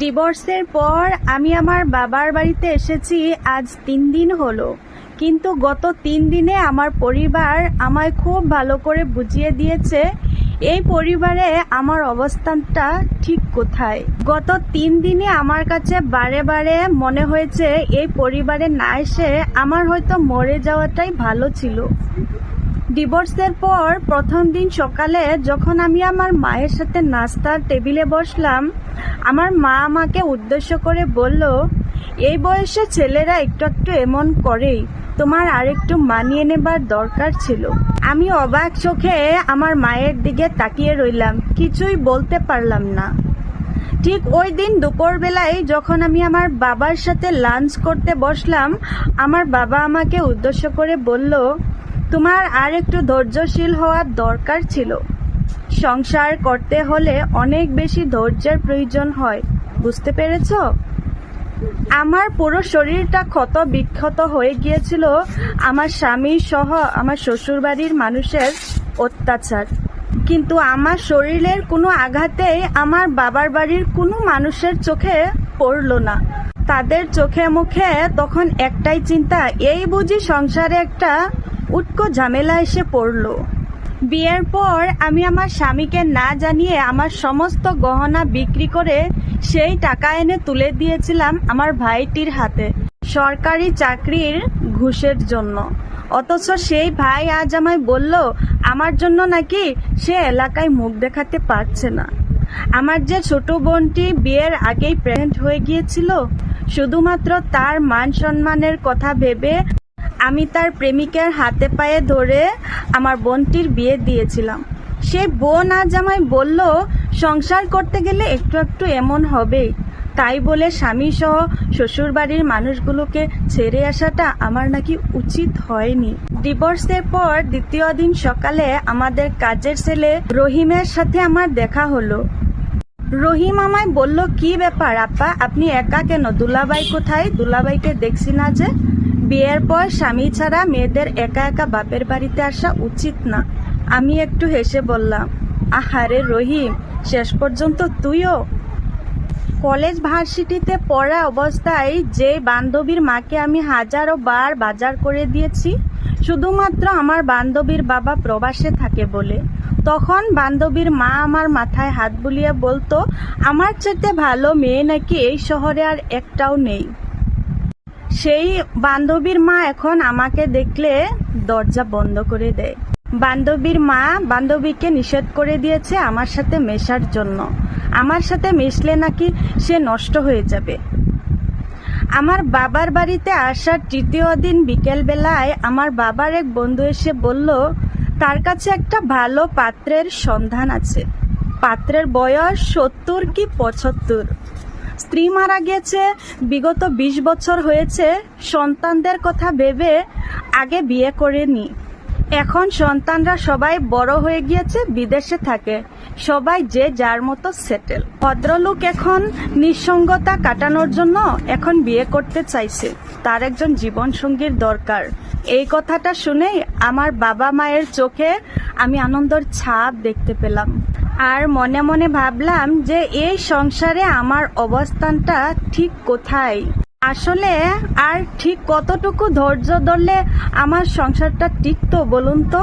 ডিভোর্সের পর আমি আমার বাবার বাড়িতে এসেছি, আজ তিন দিন হলো। কিন্তু গত তিন দিনে আমার পরিবার আমায় খুব ভালো করে বুঝিয়ে দিয়েছে, এই পরিবারে আমার অবস্থানটা ঠিক কোথায়। গত তিন দিনে আমার কাছে বারে বারে মনে হয়েছে, এই পরিবারে না এসে আমার হয়তো মরে যাওয়াটাই ভালো ছিল। ডিভোর্সের পর প্রথম দিন সকালে যখন আমি আমার মায়ের সাথে নাস্তার টেবিলে বসলাম, আমার মা আমাকে উদ্দেশ্য করে বলল, এই বয়সে ছেলেরা একটু একটু এমন করেই তোমার আরেকটু মানিয়ে নেবার দরকার ছিল। আমি অবাক চোখে আমার মায়ের দিকে তাকিয়ে রইলাম, কিছুই বলতে পারলাম না। ঠিক ওই দিন দুপুরবেলায় যখন আমি আমার বাবার সাথে লাঞ্চ করতে বসলাম, আমার বাবা আমাকে উদ্দেশ্য করে বলল তোমার আর একটু ধৈর্যশীল হওয়ার দরকার ছিল। সংসার করতে হলে অনেক বেশি ধৈর্যের প্রয়োজন হয়, বুঝতে পেরেছ? আমার পুরো শরীরটা ক্ষত বিক্ষত হয়ে গিয়েছিল আমার স্বামী সহ আমার শ্বশুরবাড়ির মানুষের অত্যাচার। কিন্তু আমার শরীরের কোনো আঘাতেই আমার বাবার বাড়ির কোনো মানুষের চোখে পড়ল না। তাদের চোখে মুখে তখন একটাই চিন্তা, এই বুঝি সংসারে একটা উটকো ঝামেলা এসে পড়ল। বিয়ের পর আমি আমার স্বামীকে না জানিয়ে আমার সমস্ত গহনা বিক্রি করে সেই টাকা এনে তুলে দিয়েছিলাম আমার ভাইটির হাতে, সরকারি চাকরির ঘুষের জন্য। অথচ সেই ভাই আজ আমায় বলল, আমার জন্য নাকি সে এলাকায় মুখ দেখাতে পারছে না। আমার যে ছোট বোনটি বিয়ের আগেই প্রেগনেন্ট হয়ে গিয়েছিল, শুধুমাত্র তার মান সম্মানের কথা ভেবে আমি তার প্রেমিকের হাতে পায়ে ধরে আমার বোনটির বিয়ে দিয়েছিলাম। সে বোন আজ আমায় বলল, সংসার করতে গেলে একটু একটু এমন হবেই। তাই বলে স্বামী সহ শ্বশুরবাড়ির মানুষগুলোকে ছেড়ে আসাটা আমার নাকি উচিত হয়নি। ডিভোর্সের পর দ্বিতীয় দিন সকালে আমাদের কাজের ছেলে রহিমের সাথে আমার দেখা হলো। রহিম আমায় বলল, কি ব্যাপার আপা? আপনি একা কেন? দুলাবাই কোথায়? দুলাবাইকে দেখছি না যে। বিয়ের পর স্বামী ছাড়া মেয়েদের একা একা বাপের বাড়িতে আসা উচিত না। আমি একটু হেসে বললাম, আহারে রহিম, শেষ পর্যন্ত তুইও? কলেজ ভার্সিটিতে পড়া অবস্থায় যে বান্ধবীর মাকে আমি হাজারো বার বাজার করে দিয়েছি, শুধুমাত্র আমার বান্ধবীর বাবা প্রবাসে থাকে বলে। তখন বান্ধবীর মা আমার মাথায় হাত বুলিয়ে বলতো, আমার চাইতে ভালো মেয়ে নাকি এই শহরে আর একটাও নেই। সেই বান্ধবীর মা এখন আমাকে দেখলে দরজা বন্ধ করে দেয়। বান্ধবীর মা বান্ধবীকে নিষেধ করে দিয়েছে আমার সাথে মেশার জন্য। আমার সাথে মিশলে নাকি সে নষ্ট হয়ে যাবে। আমার বাবার বাড়িতে আসার তৃতীয় দিন বিকেলবেলায় আমার বাবার এক বন্ধু এসে বলল, তার কাছে একটা ভালো পাত্রের সন্ধান আছে। পাত্রের বয়স সত্তর কি পঁচাত্তর। স্ত্রী মারা গেছে বিগত বিশ বছর হয়েছে সন্তানদের কথা ভেবে আগে বিয়ে করে করেনি। এখন সন্তানরা সবাই বড় হয়ে গিয়েছে, বিদেশে থাকে। সবাই যে যার মতো সেটেল ভদ্রলোক এখন নিঃসঙ্গতা কাটানোর জন্য এখন বিয়ে করতে চাইছে। তার একজন জীবন সঙ্গীর দরকার। এই কথাটা শুনেই আমার বাবা মায়ের চোখে আমি আনন্দর ছাপ দেখতে পেলাম। আর মনে মনে ভাবলাম যে এই সংসারে আমার অবস্থানটা ঠিক কোথায়? আসলে আর ঠিক কতটুকু ধৈর্য ধরলে আমার সংসারটা টিকতো বলুন তো?